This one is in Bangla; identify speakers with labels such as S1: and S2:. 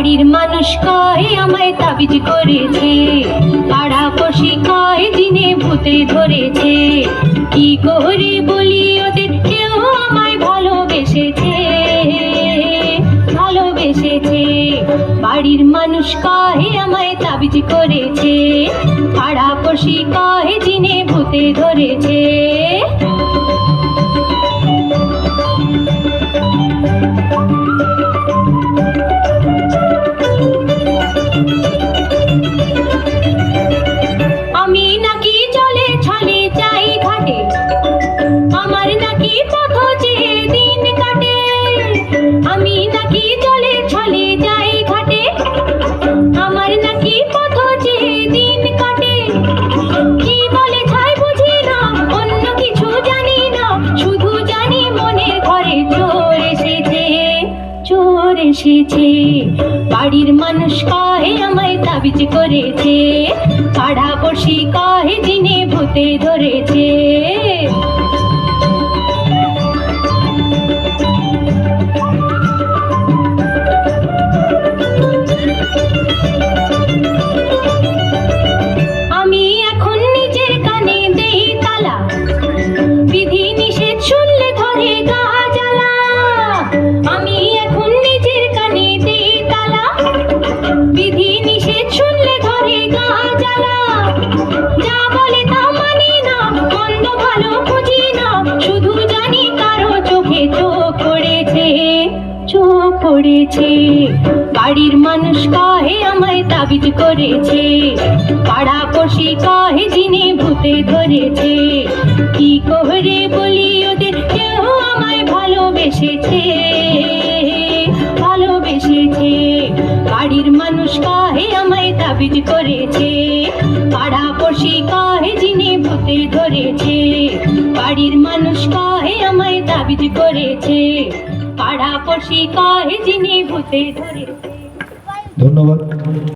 S1: বাড়ির মানুষ কয়, আমায় তাবিজ করেছে। পাড়া পশি কয় দিনে ভূতে ধরেছে। কি করে বলি ওদের, কেউ আমায় ভালোবেসেছে। ভালোবেসেছে। বাড়ির মানুষ কয়, আমায় তাবিজ করেছে। পাড়া পশি কয় দিনে ভূতে ধরেছে। এসেছে বাড়ির মানুষ কাহে আমায় তাবিজ করেছে। পাড়া পড়শি কাহে দিনে ভূতে ধরেছে। নিষেধ ধরে গা যা বলে মানি শুধু জানি কারও চোখে চোখ পড়েছে চোখ পড়েছে। বাড়ির মানুষ কাহে আমায় তাবিজ করেছে? পাড়া পশি কাহে জিনে ভূতে ধরেছে? কি করে বলি ওদের কেউ আমায় ভালোবেসেছে? ভালোবেসেছে। বাড়ির মানুষ কাহে আমায় তাবিজ করেছে? পাড়া পড়শি কাহে জিনে ভূতে ধরেছে? বাড়ির মানুষ কাহে আমায় তাবিজ করেছে? পাড়া পড়শি কাহে জিনে ভূতে ধরেছে?
S2: ধন্যবাদ।